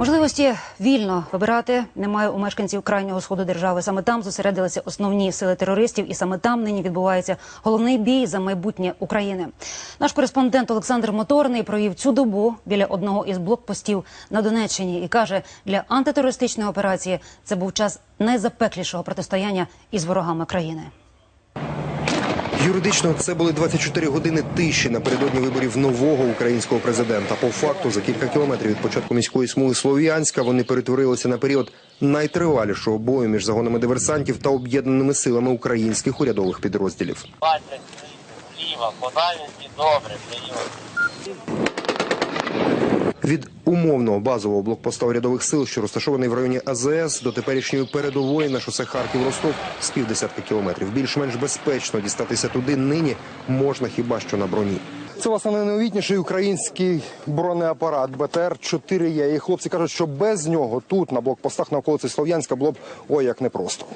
Можливості вільно вибирати немає у мешканців крайнього сходу держави. Саме там зосередилися основні сили терористів, і саме там нині відбувається головний бій за майбутнє України. Наш кореспондент Олександр Моторний провів цю добу біля одного із блокпостів на Донеччині і каже, для антитерористичної операції це був час найзапеклішого протистояння із ворогами країни. Юридично це були 24 години тиші напередодні виборів нового українського президента. По факту, за кілька кілометрів від початку міської смуги Слов'янська вони перетворилися на період найтривалішого бою між загонами диверсантів та об'єднаними силами українських урядових підрозділів. Бачать зліва, подальності добре. Від умовного базового блокпоста урядових сил, що розташований в районі АЗС, до теперішньої передової на шосе Харків-Ростов з півдесятки кілометрів. Більш-менш безпечно дістатися туди нині можна хіба що на броні. Це власне найновітніший український бронеапарат БТР-4 є. І хлопці кажуть, що без нього тут на блокпостах на околиці Слов'янська було б ой як непросто.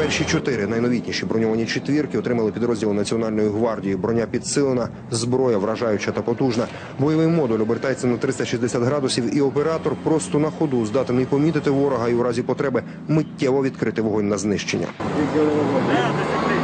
Перші чотири найновітніші броньовані четвірки отримали підрозділи Національної гвардії. Броня підсилена, зброя вражаюча та потужна. Бойовий модуль обертається на 360 градусів, і оператор просто на ходу здатний помітити ворога і у разі потреби миттєво відкрити вогонь на знищення.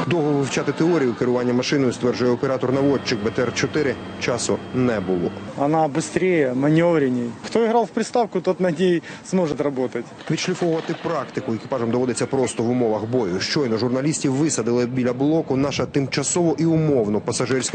Довго вивчати теорію керування машиною, стверджує оператор-наводчик БТР-4, часу не було. Она быстрее, маневренней. Кто играл в приставку, тот на ней сможет работать. Відшліфовувати практику екіпажам доводиться просто в умовах бою. Щойно журналістів висадили біля блоку. Наша тимчасово і умовно пасажирська